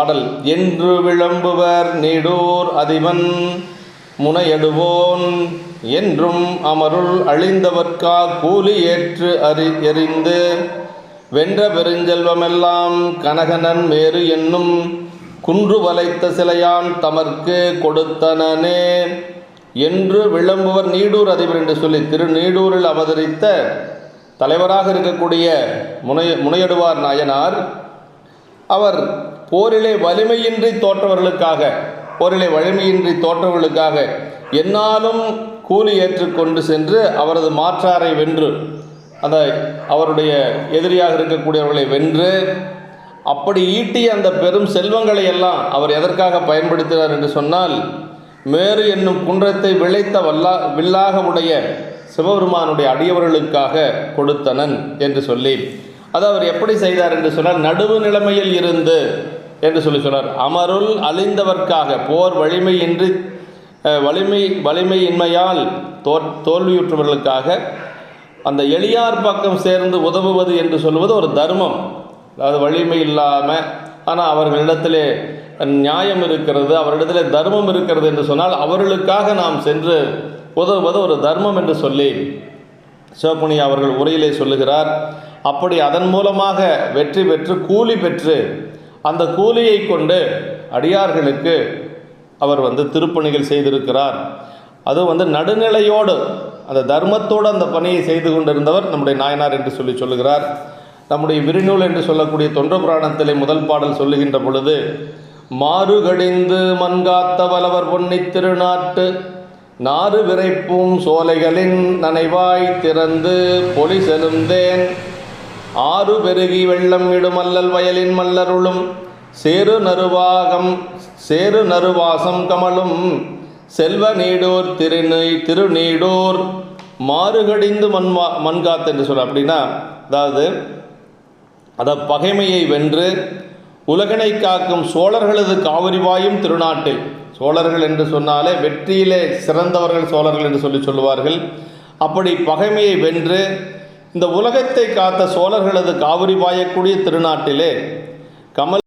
பாடல் என்று விளம்புவர் நீடூர் அதிபன் முனையடுவோன் என்றும் அமருள் அழிந்தவர்க்கா கூலி ஏற்று அறி எறிந்து வென்ற பெருஞ்செல்வமெல்லாம் கனகனன் மேறு என்னும் குன்று வளைத்த சிலையான் தமர்க்கு கொடுத்தனனே என்று விளம்புவர் நீடூர் அதிபர் என்று சொல்லி திரு நீடூரில் அவதரித்த தலைவராக இருக்கக்கூடிய முனை முனையடுவார் நாயனார். அவர் போரிலே வலிமையின்றி தோற்றவர்களுக்காக போரிலே வலிமையின்றி தோற்றவர்களுக்காக என்னாலும் கூலி ஏற்றுக்கொண்டு சென்று அவரது மாற்றாரை வென்று அந்த அவருடைய எதிரியாக இருக்கக்கூடியவர்களை வென்று அப்படி ஈட்டிய அந்த பெரும் செல்வங்களை எல்லாம் அவர் எதற்காக பயன்படுத்தினார் என்று சொன்னால் மேரு என்னும் குன்றத்தை விளைத்த வல்லா வில்லாக உடைய சிவபெருமானுடைய அடியவர்களுக்காக கொடுத்தனன் என்று சொல்லி அது அவர் எப்படி செய்தார் என்று சொன்னால் நடுவு நிலைமையில் இருந்து என்று சொல்லி சொன்னார். அமருள் அழிந்தவர்க்காக போர் வலிமையின்றி வலிமை வலிமையின்மையால் தோ தோல்வியுற்றவர்களுக்காக அந்த எளியார் பக்கம் சேர்ந்து உதவுவது என்று சொல்வது ஒரு தர்மம். அதாவது வலிமை இல்லாமல் ஆனால் அவர்களிடத்திலே நியாயம் இருக்கிறது அவரிடத்திலே தர்மம் இருக்கிறது என்று சொன்னால் அவர்களுக்காக நாம் சென்று உதவுவது ஒரு தர்மம் என்று சொல்லி சிவப்புனி அவர்கள் உரையிலே சொல்லுகிறார். அப்படி அதன் மூலமாக வெற்றி பெற்று கூலி பெற்று அந்த கூலியை கொண்டு அடியார்களுக்கு அவர் வந்து திருப்பணிகள் செய்திருக்கிறார். அது வந்து நடுநிலையோடு அந்த தர்மத்தோடு அந்த பணியை செய்து கொண்டிருந்தவர் நம்முடைய நாயனார் என்று சொல்லி சொல்லுகிறார். நம்முடைய விரிநூல் என்று சொல்லக்கூடிய தொன்ற புராணத்திலே முதல் பாடல் சொல்லுகின்ற பொழுது மாறுகடிந்து மண்காத்த வலவர் பொன்னி திருநாட்டு நாறு விரைப்பும் சோலைகளின் நனைவாய் திறந்து பொலி செலுந்தேன் ஆறு பெருகி வெள்ளம் இடுமல்லல் வயலின் மல்லருளும் சேரு நறுவாகம் சேரு நறுவாசம் கமலும். செல்வ நீடூர் திருநீ திருநீடோர் மாறுகடிந்து மண்வா மண்காத்து என்று சொல்ல அப்படின்னா அதாவது அத பகைமையை வென்று உலகனை காக்கும் சோழர்களது காவிரிவாயும் திருநாட்டில். சோழர்கள் என்று சொன்னாலே வெற்றியிலே சிறந்தவர்கள் சோழர்கள் என்று சொல்லி சொல்லுவார்கள். அப்படி பகைமையை வென்று இந்த உலகத்தை காத்த சோழர்களது காவிரி பாயக்கூடிய திருநாட்டிலே கமல்